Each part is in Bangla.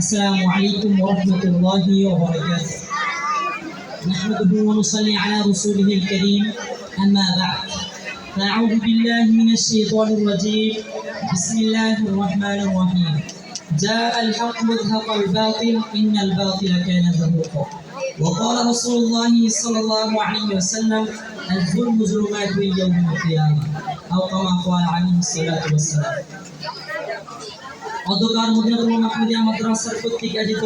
السلام عليكم ورحمة الله وبركاته. نحمده ونصلي على رسوله الكريم أما بعد. فأعوذ بالله من الشيطان الرجيم. بسم الله الرحمن الرحيم. جاء الحق وزهق الباطل إن الباطل كان زهوقا. وقال رسول الله صلى الله عليه وسلم الظلم ظلمات يوم القيامة أو كما قال عليه الصلاة والسلام. অন্ধকার মদিনাতুল মাহমুদিয়া মাদ্রাসার কর্তৃক আয়োজিত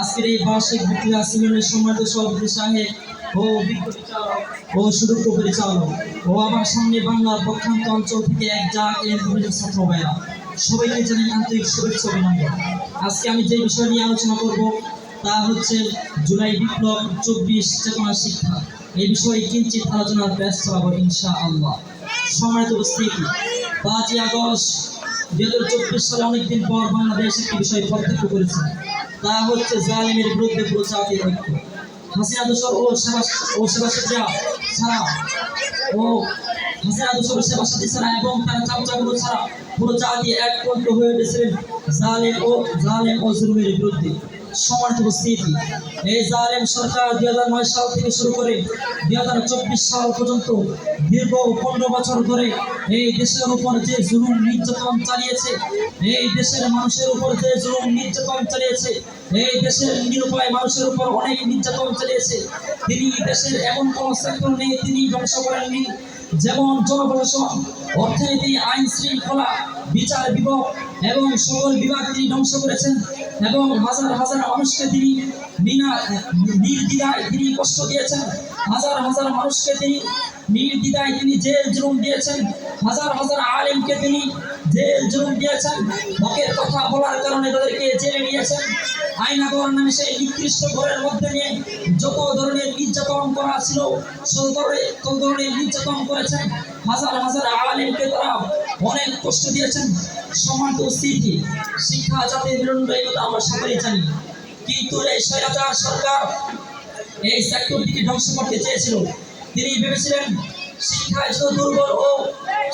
আজকের এই বার্ষিক বিক্রিয়া সিমিনের সম্মানিত সভাপতি সাহেব ও বিজ্ঞ ও সুদক্ষ পরিচালক ও আমার সামনে বাংলার প্রত্যন্ত অঞ্চল থেকে এক জাক এর ছাত্র ভাইরা। সবাইকে জানাই আন্তরিক শুভেচ্ছা অভিনন্দন। আজকে আমি যে বিষয় নিয়ে আলোচনা করব, তা হচ্ছে জুলাই বিপ্লব চব্বিশ চেতনা শিক্ষা। এই বিষয়ে কিঞ্চিত আলোচনার ব্যস্ত চালাবো ইনশা আল্লাহ সম্মানিত উপস্থিতি, পাঁচই আগস্ট দুই হাজার চব্বিশ সালে অনেকদিন পর বাংলাদেশ একটি বিষয় প্রত্যক্ষ করেছে। তা হচ্ছে জালিমের বিরুদ্ধে পুরো ঐক্য। হাসিনা, দোষর ও সেবা ও সেবা ছাড়া ও হাসিনা, দোষর সেবা সাথী ছাড়া এবং তার চামচাগুলো ছাড়া পুরো জাতি এক কণ্ঠ হয়ে উঠেছিলেন জালেম ও জালেম ও জুলুমের বিরুদ্ধে। সমানিত উপস্থিতি এই সরকার দুই হাজার নয় সাল থেকে শুরু করে দুই হাজার চব্বিশ সাল পর্যন্ত দীর্ঘ পনেরো বছর ধরে এই দেশের উপর যে জুলুম নির্যাতন চালিয়েছে, এই দেশের মানুষের উপর যে জুলুম নির্যাতন চালিয়েছে, এই দেশের নিরুপায় মানুষের উপর অনেক নির্যাতন চালিয়েছে, তিনি দেশের এমন কোন সেক্টর নেই, তিনি ধ্বংস করেননি। যেমন জনপ্রশাসন অর্থনীতি, আইন শৃঙ্খলা, বিচার বিভাগ এবং সকল বিভাগ তিনি ধ্বংস করেছেন এবং হাজার হাজার মানুষকে তিনি বিনা নির্দ্বিধায় তিনি কষ্ট দিয়েছেন। হাজার হাজার মানুষকে তিনি নির্দ্বিধায় তিনি জেল জুলুম দিয়েছেন। হাজার হাজার আলেমকে তিনি জেল জুলুম দিয়েছেন। হকের কথা বলার কারণে তাদেরকে জেলে নিয়েছেন। আইনাগর নামে সেই নিকৃষ্ট ঘরের মধ্যে নিয়ে যত ধরনের নির্যাতন করা ছিল, সব ধরনের নির্যাতন করেছেন। হাজার হাজার আলেমকে তারা অনেক কষ্ট দিয়েছেন। সমান্ত স্থিতি শিক্ষা জাতির বিলম্ব এই কথা আমরা সকলেই জানি। কিন্তু এই সরকার এই সেক্টরটিকে ধ্বংস করতে চেয়েছিল। তিনি ভেবেছিলেন শিক্ষায় যত দুর্বল ও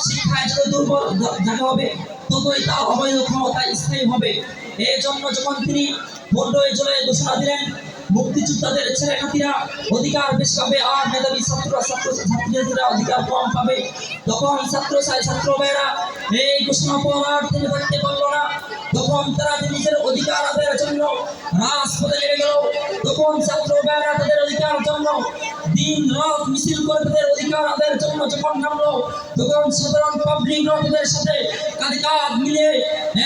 শিক্ষায় যত দুর্বল জায়গা হবে, ততই তার অবৈধ ক্ষমতা স্থায়ী হবে। এই জন্য যখন তিনি পনেরোই জুলাই ঘোষণা দিলেন, মুক্তিযোদ্ধাদের ছেলে নাতিরা অধিকার বেশি পাবে আর মেধাবী ছাত্ররা ছাত্র ছাত্রীরা অধিকার কম পাবে। তখন ছাত্র ছাত্র ভাইয়েরা এই ঘোষণা পড়ার থেকে থাকতে পারল না। তখন তারা নিজের অধিকার আদায়ের জন্য রাজপথে নেমে গেল। তখন ছাত্র তাদের অধিকার জন্য, দিন রাত মিছিল করে তাদের অধিকার আদায়ের জন্য যখন নামলো, তখন সাধারণ পাবলিক তাদের সাথে কাঁধে কাঁধ মিলে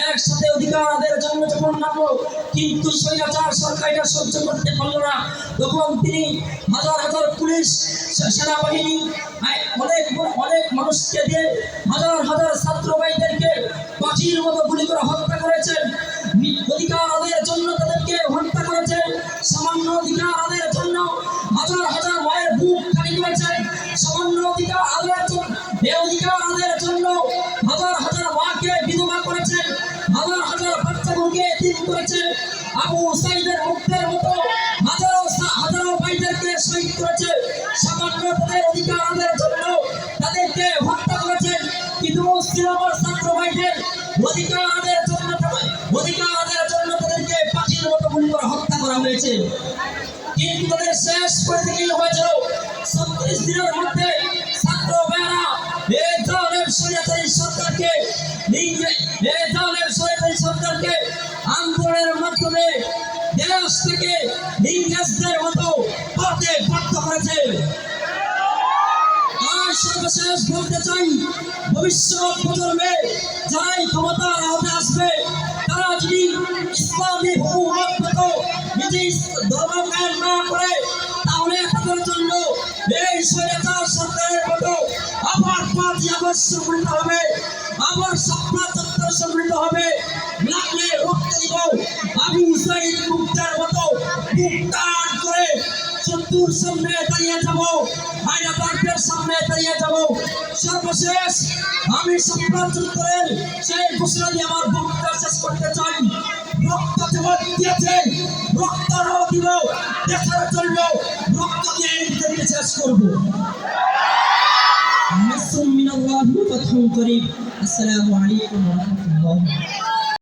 একসাথে অধিকার আদায়ের জন্য যখন নামলো, কিন্তু স্বৈরাচার সরকার এটা সহ্য করতে পারল না। তখন তিনি হাজার হাজার পুলিশ সেনাবাহিনী অনেক অনেক মানুষকে দিয়ে হাজার হাজার ছাত্র ভাইদেরকে পাখির মতো গুলি করে হত্যা করেছেন। অধিকার আদায়ের আবু সাইদের মুক্তের মতো হাজারো হাজারো ভাইদেরকে শহীদ করেছে সামান্য তাদের অধিকার আদায়ের জন্য তাদেরকে হত্যা করেছেন কিন্তু আমার ছাত্র ভাইদের অধিকার আদায়ের জন্য অধিকার আদায়ের জন্য তাদেরকে পাখির মতো গুলি করে হত্যা করা হয়েছে। কিন্তু তাদের শেষ পরিস্থিতি হয়েছিল? ছত্রিশ দিনের মধ্যে ছাত্র ভাইরা এই ধরনের সরকারকে এই ইংরেজদের মতো পথে বাধ্য করেছে। আর সর্বশেষ বলতে চাই, ভবিষ্যৎ প্রজন্মে যারাই ক্ষমতার আহতে আসবে, তারা যদি ইসলামী হুকুমত পেত নিজে ধর্ম কায়েম না করে, তাহলে তাদের জন্য এই স্বৈরাচার সরকারের মতো আবার পাঁচই আগস্ট সংগঠিত হবে, আবার সপ্তাহ চত্বর সংগঠিত হবে। লাগলে রক্ত দিব, আবু সাইদ মুক্তার মতো মুক্তার করে শত্রুর সামনে দাঁড়িয়ে যাব আয়না পার্কের সামনে দাঁড়িয়ে যাব সর্বশেষ আমি সপ্তাহ চত্বরের সেই ঘোষণা দিয়ে আমার বক্তব্য শেষ করতে চাই রক্ত যেমন দিয়েছে রক্ত দিব দেশের জন্য রক্ত দিয়ে ইংরেজকে শেষ করবো نصر من الله وفتح قريب السلام عليكم ورحمة الله